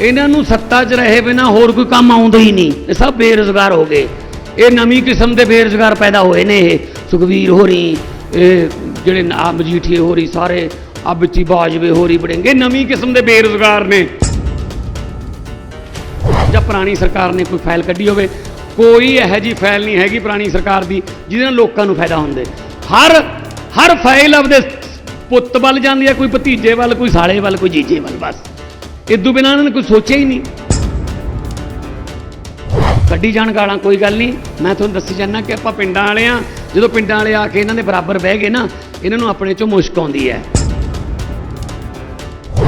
ਇਹਨਾਂ ਨੂੰ ਸੱਤਾ 'ਚ ਰਹੇ ਬਿਨਾ ਹੋਰ ਕੋਈ ਕੰਮ ਆਉਂਦਾ ਹੀ ਨਹੀਂ। ਇਹ ਸਭ ਬੇਰੁਜ਼ਗਾਰ ਹੋ ਗਏ। ਇਹ ਨਵੀਂ ਕਿਸਮ ਦੇ ਬੇਰੁਜ਼ਗਾਰ ਪੈਦਾ ਹੋਏ ਨੇ ਇਹ। ਸੁਖਵੀਰ ਹੋਰੀ, ਇਹ ਜਿਹੜੇ ਆ ਮਜੀਠੀਏ ਹੋਰੀ ਸਾਰੇ ਆ ਵਿੱਚ ਹੀ ਬਾਜਵੇ ਹੋਰੀ ਬੜੇਂਗੇ ਨਵੀਂ ਕਿਸਮ ਦੇ ਬੇਰੁਜ਼ਗਾਰ ਨੇ। ਜਾਂ ਪੁਰਾਣੀ ਸਰਕਾਰ ਨੇ ਕੋਈ ਫਾਈਲ ਕੱਢੀ ਹੋਵੇ। ਕੋਈ ਇਹੋ ਜੀ ਫਾਈਲ ਨਹੀਂ ਹੈਗੀ ਪੁਰਾਣੀ ਸਰਕਾਰ ਦੀ, ਜਿਹਦੇ ਨਾਲ ਲੋਕਾਂ ਨੂੰ ਫਾਇਦਾ ਹੁੰਦੇ। ਹਰ ਹਰ ਫਾਈਲ ਆਪਦੇ ਪੁੱਤ ਵੱਲ ਜਾਂਦੀ ਹੈ, ਕੋਈ ਭਤੀਜੇ ਵੱਲ, ਕੋਈ ਸਾਲੇ ਵੱਲ, ਕੋਈ ਜੀਜੇ ਵੱਲ ਬਸ। ਇਦੋਂ ਬਿਨਾਂ ਇਹਨਾਂ ਨੇ ਕੋਈ ਸੋਚਿਆ ਹੀ ਨਹੀਂ। ਕੱਢੀ ਜਾਣ ਗਾਲਾਂ ਕੋਈ ਗੱਲ ਨਹੀਂ। ਮੈਂ ਤੁਹਾਨੂੰ ਦੱਸੀ ਜਾਂਦਾ ਕਿ ਆਪਾਂ ਪਿੰਡਾਂ ਵਾਲੇ ਆ ਜਦੋਂ ਪਿੰਡਾਂ ਵਾਲੇ ਆ ਕੇ ਇਹਨਾਂ ਦੇ ਬਰਾਬਰ ਬਹਿ ਗਏ ਨਾ, ਇਹਨਾਂ ਨੂੰ ਆਪਣੇ ਚੋਂ ਮੁਸ਼ਕ ਆਉਂਦੀ ਹੈ।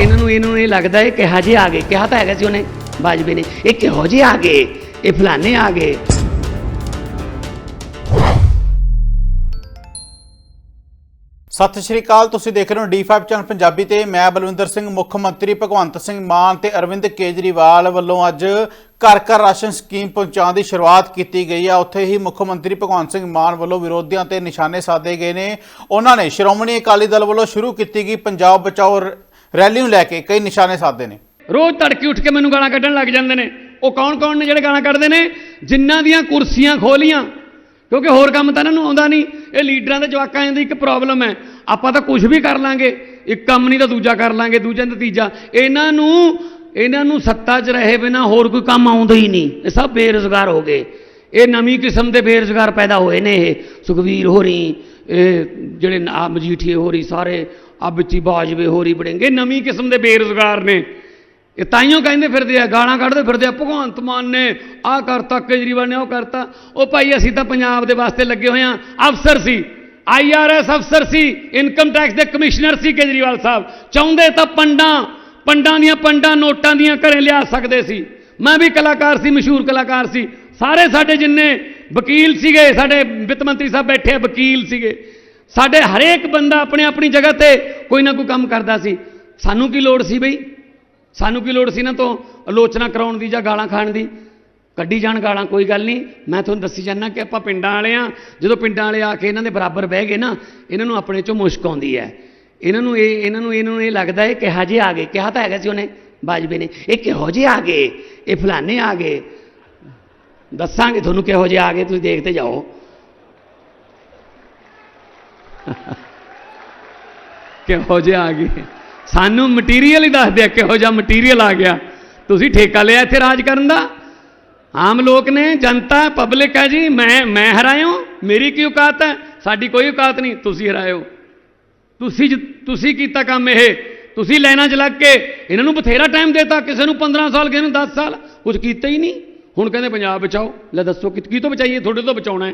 ਇਹਨਾਂ ਨੂੰ ਇਹਨਾਂ ਨੂੰ ਇਹ ਲੱਗਦਾ ਹੈ ਕਿ ਹਜੇ ਆ ਗਏ। ਕਿਹਾ ਤਾਂ ਹੈਗਾ ਸੀ ਉਹਨੇ, ਬਾਜਵੇ ਨੇ। ਇਹ ਕਿਹੋ ਜਿਹੇ ਆ ਗਏ? ਇਹ ਫਲਾਣੇ ਆ ਗਏ। ਸਤਿ ਸ਼੍ਰੀ ਅਕਾਲ, ਤੁਸੀਂ ਦੇਖ ਰਹੇ ਹੋ D5 ਚੈਨਲ ਪੰਜਾਬੀ ਤੇ ਮੈਂ ਬਲਵਿੰਦਰ ਸਿੰਘ, ਮੁੱਖ ਮੰਤਰੀ ਭਗਵੰਤ ਸਿੰਘ ਮਾਨ ਤੇ ਅਰਵਿੰਦ ਕੇਜਰੀਵਾਲ ਵੱਲੋਂ ਅੱਜ ਘਰ ਘਰ ਰਾਸ਼ਨ ਸਕੀਮ ਪਹੁੰਚਾਉਣ ਦੀ ਸ਼ੁਰੂਆਤ ਕੀਤੀ ਗਈ ਆ। ਉੱਥੇ ਹੀ ਮੁੱਖ ਮੰਤਰੀ ਭਗਵੰਤ ਸਿੰਘ ਮਾਨ ਵੱਲੋਂ ਵਿਰੋਧੀਆਂ ਤੇ ਨਿਸ਼ਾਨੇ ਸਾਧੇ ਗਏ ਨੇ। ਉਹਨਾਂ ਨੇ ਸ਼੍ਰੋਮਣੀ ਅਕਾਲੀ ਦਲ ਵੱਲੋਂ ਸ਼ੁਰੂ ਕੀਤੀ ਗਈ ਪੰਜਾਬ ਬਚਾਓ ਰ- ਰੈਲੀ ਨੂੰ ਲੈ ਕੇ ਕਈ ਨਿਸ਼ਾਨੇ ਸਾਧੇ ਨੇ। ਰੋਜ਼ ਤੜਕੇ ਉੱਠ ਕੇ ਮੈਨੂੰ ਗਾਲਾਂ ਕੱਢਣ ਲੱਗ ਜਾਂਦੇ ਨੇ। ਉਹ ਕੌਣ ਕੌਣ ਨੇ ਜਿਹੜੇ ਗਾਲਾਂ ਕੱਢਦੇ ਨੇ? ਜਿਨ੍ਹਾਂ ਦੀਆਂ ਕੁਰਸੀਆਂ ਖੋਲੀਆਂ। ਕਿਉਂਕਿ ਹੋਰ ਕੰਮ ਤਾਂ ਇਹਨਾਂ ਨੂੰ ਆਉਂਦਾ ਨਹੀਂ। ਇਹ ਲੀਡਰਾਂ ਦੇ ਜਵਾਕਾਂ ਦੀ ਇੱਕ ਪ੍ਰੋਬਲਮ ਹੈ। ਆਪਾਂ ਤਾਂ ਕੁਝ ਵੀ ਕਰ ਲਾਂਗੇ। ਇੱਕ ਕੰਮ ਨਹੀਂ ਤਾਂ ਦੂਜਾ ਕਰ ਲਾਂਗੇ, ਦੂਜਾ ਤਾਂ ਤੀਜਾ। ਇਹਨਾਂ ਨੂੰ ਇਹਨਾਂ ਨੂੰ ਸੱਤਾ 'ਚ ਰਹੇ ਬਿਨਾ ਹੋਰ ਕੋਈ ਕੰਮ ਆਉਂਦਾ ਹੀ ਨਹੀਂ। ਇਹ ਸਭ ਬੇਰੁਜ਼ਗਾਰ ਹੋ ਗਏ। ਇਹ ਨਵੀਂ ਕਿਸਮ ਦੇ ਬੇਰੁਜ਼ਗਾਰ ਪੈਦਾ ਹੋਏ ਨੇ ਇਹ। ਸੁਖਵੀਰ ਹੋਰੀ, ਇਹ ਜਿਹੜੇ ਆ ਮਜੀਠੀਏ ਹੋਰੀ, ਸਾਰੇ ਆ ਬੱਚੀ ਹੀ ਬਾਜਵੇ ਹੋਰੀ ਬੜੇਂਗੇ ਨਵੀਂ ਕਿਸਮ ਦੇ ਬੇਰੁਜ਼ਗਾਰ ਨੇ। ਇਹ ਤਾਈਓ ਕਹਿੰਦੇ ਫਿਰਦੇ ਆ, ਗਾਲਾਂ ਕੱਢਦੇ ਫਿਰਦੇ ਆ, ਭਗਵੰਤ ਮਾਨ ਨੇ ਆਹ ਕਰਤਾ, ਕੇਜਰੀਵਾਲ ਨੇ ਉਹ ਕਰਤਾ। ਉਹ ਭਾਈ, ਅਸੀਂ ਤਾਂ ਪੰਜਾਬ ਦੇ ਵਾਸਤੇ ਲੱਗੇ ਹੋਏ ਆ, ਅਫਸਰ ਸੀ ਆਈਆਰਐਸ ਅਫਸਰ ਸੀ, ਇਨਕਮ ਟੈਕਸ ਦੇ ਕਮਿਸ਼ਨਰ ਸੀ ਕੇਜਰੀਵਾਲ ਸਾਹਿਬ। ਚਾਹੁੰਦੇ ਤਾਂ ਪੰਡਾਂ ਪੰਡਾਂ ਦੀਆਂ ਪੰਡਾਂ ਨੋਟਾਂ ਦੀਆਂ ਘਰੇ ਲਿਆ ਸਕਦੇ ਸੀ। ਮੈਂ ਵੀ ਕਲਾਕਾਰ ਸੀ, ਮਸ਼ਹੂਰ ਕਲਾਕਾਰ ਸੀ। ਸਾਰੇ ਸਾਡੇ ਜਿੰਨੇ ਵਕੀਲ ਸੀਗੇ, ਸਾਡੇ ਵਿੱਤ ਮੰਤਰੀ ਸਾਹਿਬ ਬੈਠੇ ਆ, ਵਕੀਲ ਸੀਗੇ। ਸਾਡੇ ਹਰੇਕ ਬੰਦਾ ਆਪਣੇ ਆਪਣੀ ਜਗ੍ਹਾ ਤੇ ਕੋਈ ਨਾ ਕੋਈ ਕੰਮ ਕਰਦਾ ਸੀ। ਸਾਨੂੰ ਕੀ ਲੋੜ ਸੀ ਬਈ? ਸਾਨੂੰ ਕੀ ਲੋੜ ਸੀ ਨਾ ਤੋਂ ਆਲੋਚਨਾ ਕਰਾਉਣ ਦੀ ਜਾਂ ਗਾਲਾਂ ਖਾਣ ਦੀ? ਕੱਢੀ ਜਾਣ ਗਾਲਾਂ, ਕੋਈ ਗੱਲ ਨਹੀਂ। ਮੈਂ ਤੁਹਾਨੂੰ ਦੱਸੀ ਜਾਂਦਾ ਕਿ ਆਪਾਂ ਪਿੰਡਾਂ ਵਾਲੇ ਆ। ਜਦੋਂ ਪਿੰਡਾਂ ਵਾਲੇ ਆ ਕੇ ਇਹਨਾਂ ਦੇ ਬਰਾਬਰ ਬਹਿ ਗਏ ਨਾ, ਇਹਨਾਂ ਨੂੰ ਆਪਣੇ ਚੋਂ ਮੁਸ਼ਕ ਆਉਂਦੀ ਹੈ। ਇਹਨਾਂ ਨੂੰ ਇਹ, ਇਹਨਾਂ ਨੂੰ ਇਹਨਾਂ ਨੂੰ ਇਹ ਲੱਗਦਾ ਹੈ ਕਿ ਹਜੇ ਆ ਗਏ। ਕਿਹਾ ਤਾਂ ਹੈਗਾ ਸੀ ਉਹਨੇ, ਬਾਜਵੇ ਨੇ। ਇਹ ਕਿਹੋ ਜਿਹੇ ਆ ਗਏ? ਇਹ ਫਲਾਣੇ ਆ ਗਏ। ਦੱਸਾਂਗੇ ਤੁਹਾਨੂੰ ਕਿਹੋ ਜਿਹੇ ਆ ਗਏ। ਤੁਸੀਂ ਦੇਖਦੇ ਜਾਓ। ਕਿਹੋ ਜਿਹੇ ਆ ਗਏ? ਸਾਨੂੰ ਮਟੀਰੀਅਲ ਹੀ ਦੱਸ ਦਿਆ, ਕਿਹੋ ਜਿਹਾ ਮਟੀਰੀਅਲ ਆ ਗਿਆ। ਤੁਸੀਂ ਠੇਕਾ ਲਿਆ ਇੱਥੇ ਰਾਜ ਕਰਨ ਦਾ? ਆਮ ਲੋਕ ਨੇ, ਜਨਤਾ ਪਬਲਿਕ ਹੈ ਜੀ, ਮੈਂ ਮੈਂ ਹਰਾਇਓ ਮੇਰੀ ਕੀ ਔਕਾਤ ਹੈ? ਸਾਡੀ ਕੋਈ ਔਕਾਤ ਨਹੀਂ, ਤੁਸੀਂ ਹਰਾਇਓ ਤੁਸੀਂ ਜ- ਤੁਸੀਂ ਕੀਤਾ ਕੰਮ ਇਹ, ਤੁਸੀਂ ਲਾਈਨਾਂ 'ਚ ਲੱਗ ਕੇ, ਇਹਨਾਂ ਨੂੰ ਬਥੇਰਾ ਟਾਈਮ ਦੇਤਾ, ਕਿਸੇ ਨੂੰ 15 ਸਾਲ, ਕਿਸੇ ਨੂੰ 10 ਸਾਲ ਕੁਝ ਕੀਤਾ ਹੀ ਨਹੀਂ। ਹੁਣ ਕਹਿੰਦੇ ਪੰਜਾਬ ਬਚਾਓ, ਲੈ ਦੱਸੋ ਕਿ, ਕੀ ਤੋਂ ਬਚਾਈਏ, ਤੁਹਾਡੇ ਤੋਂ ਬਚਾਉਣਾ ਹੈ।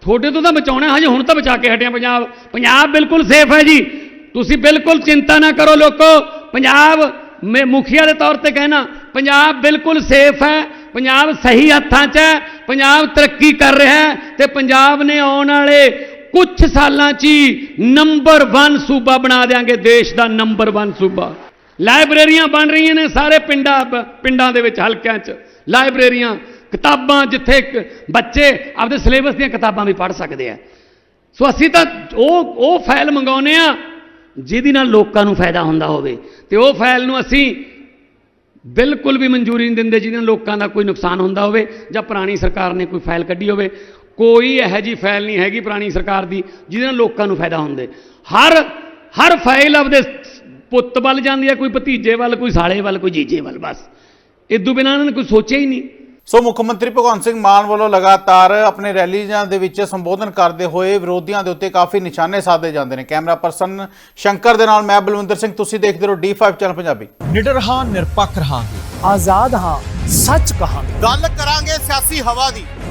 ਤੁਹਾਡੇ ਤੋਂ ਤਾਂ ਬਚਾਉਣਾ ਹਜੇ ਹੁਣ ਤਾਂ ਬਚਾ ਕੇ ਹਟਿਆ ਪੰਜਾਬ। ਪੰਜਾਬ ਬਿਲਕੁਲ ਸੇਫ ਹੈ ਜੀ। ਤੁਸੀਂ ਬਿਲਕੁਲ ਚਿੰਤਾ ਨਾ ਕਰੋ ਲੋਕੋ। ਪੰਜਾਬ ਮੈਂ ਮੁਖੀਆ ਦੇ ਤੌਰ ਤੇ ਕਹਿਣਾ, ਪੰਜਾਬ ਬਿਲਕੁਲ ਸੇਫ ਹੈ, ਪੰਜਾਬ ਸਹੀ ਹੱਥਾਂ 'ਚ ਹੈ, ਪੰਜਾਬ ਤਰੱਕੀ ਕਰ ਰਿਹਾ ਹੈ ਤੇ ਪੰਜਾਬ ਨੇ ਆਉਣ ਵਾਲੇ ਕੁਝ ਸਾਲਾਂ 'ਚ ਹੀ ਨੰਬਰ 1 ਸੂਬਾ ਬਣਾ ਦੇਾਂਗੇ ਦੇਸ਼ ਦਾ ਨੰਬਰ 1 ਸੂਬਾ। ਲਾਇਬ੍ਰੇਰੀਆਂ ਬਣ ਰਹੀਆਂ ਨੇ ਸਾਰੇ ਪਿੰਡਾਂ ਪਿੰਡਾਂ ਦੇ ਵਿੱਚ, ਹਲਕਿਆਂ 'ਚ। ਲਾਇਬ੍ਰੇਰੀਆਂ, ਕਿਤਾਬਾਂ ਜਿੱਥੇ ਬੱਚੇ ਆਪਦੇ ਸਿਲੇਬਸ ਦੀਆਂ ਕਿਤਾਬਾਂ ਵੀ ਪੜ੍ਹ ਸਕਦੇ ਆ। ਸੋ ਅਸੀਂ ਤਾਂ ਉਹ ਉਹ ਫਾਈਲ ਮੰਗਾਉਨੇ ਆ ਜਿਹਦੇ ਨਾਲ ਲੋਕਾਂ ਨੂੰ ਫਾਇਦਾ ਹੁੰਦਾ ਹੋਵੇ। ਤੇ ਉਹ ਫਾਈਲ ਨੂੰ ਅਸੀਂ ਬਿਲਕੁਲ ਵੀ ਮਨਜ਼ੂਰੀ ਨਹੀਂ ਦਿੰਦੇ, ਜਿਹਦੇ ਨਾਲ ਲੋਕਾਂ ਦਾ ਕੋਈ ਨੁਕਸਾਨ ਹੁੰਦਾ ਹੋਵੇ ਜਾਂ ਪੁਰਾਣੀ ਸਰਕਾਰ ਨੇ ਕੋਈ ਫਾਈਲ ਕੱਢੀ ਹੋਵੇ। ਕੋਈ ਇਹੋ ਜੀ ਫਾਈਲ ਨਹੀਂ ਹੈਗੀ ਪੁਰਾਣੀ ਸਰਕਾਰ ਦੀ, ਜਿਹਦੇ ਨਾਲ ਲੋਕਾਂ ਨੂੰ ਫਾਇਦਾ ਹੁੰਦੇ। ਹਰ ਹਰ ਫਾਈਲ ਆਪਦੇ ਪੁੱਤ ਵੱਲ ਜਾਂਦੀ ਹੈ, ਕੋਈ ਭਤੀਜੇ ਵੱਲ, ਕੋਈ ਸਾਲੇ ਵੱਲ, ਕੋਈ ਜੀਜੇ ਵੱਲ ਬਸ। ਇਦੋਂ ਬਿਨਾਂ ਇਹਨਾਂ ਨੇ ਕੋਈ ਸੋਚਿਆ ਹੀ ਨਹੀਂ। ਸੋ ਮੁੱਖ ਮੰਤਰੀ ਭਗਵੰਤ ਸਿੰਘ ਮਾਨ ਵੱਲੋਂ ਲਗਾਤਾਰ ਆਪਣੇ ਰੈਲੀਆਂ ਦੇ ਵਿੱਚ ਸੰਬੋਧਨ ਕਰਦੇ ਹੋਏ ਵਿਰੋਧੀਆਂ ਦੇ ਉੱਤੇ ਕਾਫੀ ਨਿਸ਼ਾਨੇ ਸਾਧੇ ਜਾਂਦੇ ਨੇ। ਕੈਮਰਾ ਪਰਸਨ ਸ਼ੰਕਰ ਦੇ ਨਾਲ ਮੈਂ ਬਲਵਿੰਦਰ ਸਿੰਘ ਤੁਸੀਂ ਦੇਖਦੇ ਰਹੋ D5 ਚੈਨਲ ਪੰਜਾਬੀ। ਨਿਡਰ ਹਾਂ ਨਿਰਪੱਖ ਰਹਾਂਗੇ। ਆਜ਼ਾਦ ਹਾਂ ਸੱਚ ਕਹਾਂਗੇ। ਗੱਲ ਕਰਾਂਗੇ ਸਿਆਸੀ ਹਵਾ ਦੀ।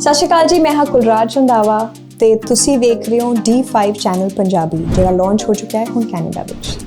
ਸਤਿ ਸ਼੍ਰੀ ਅਕਾਲ ਜੀ, ਮੈਂ ਹਾਂ ਕੁਲਰਾਜ ਰੰਧਾਵਾ ਤੇ ਤੁਸੀਂ ਵੇਖ ਰਹੇ ਹੋ D5 ਚੈਨਲ ਪੰਜਾਬੀ, ਜਿਹੜਾ ਲਾਂਚ ਹੋ ਚੁੱਕਾ ਹੈ ਹੁਣ ਕੈਨੇਡਾ ਵਿੱਚ।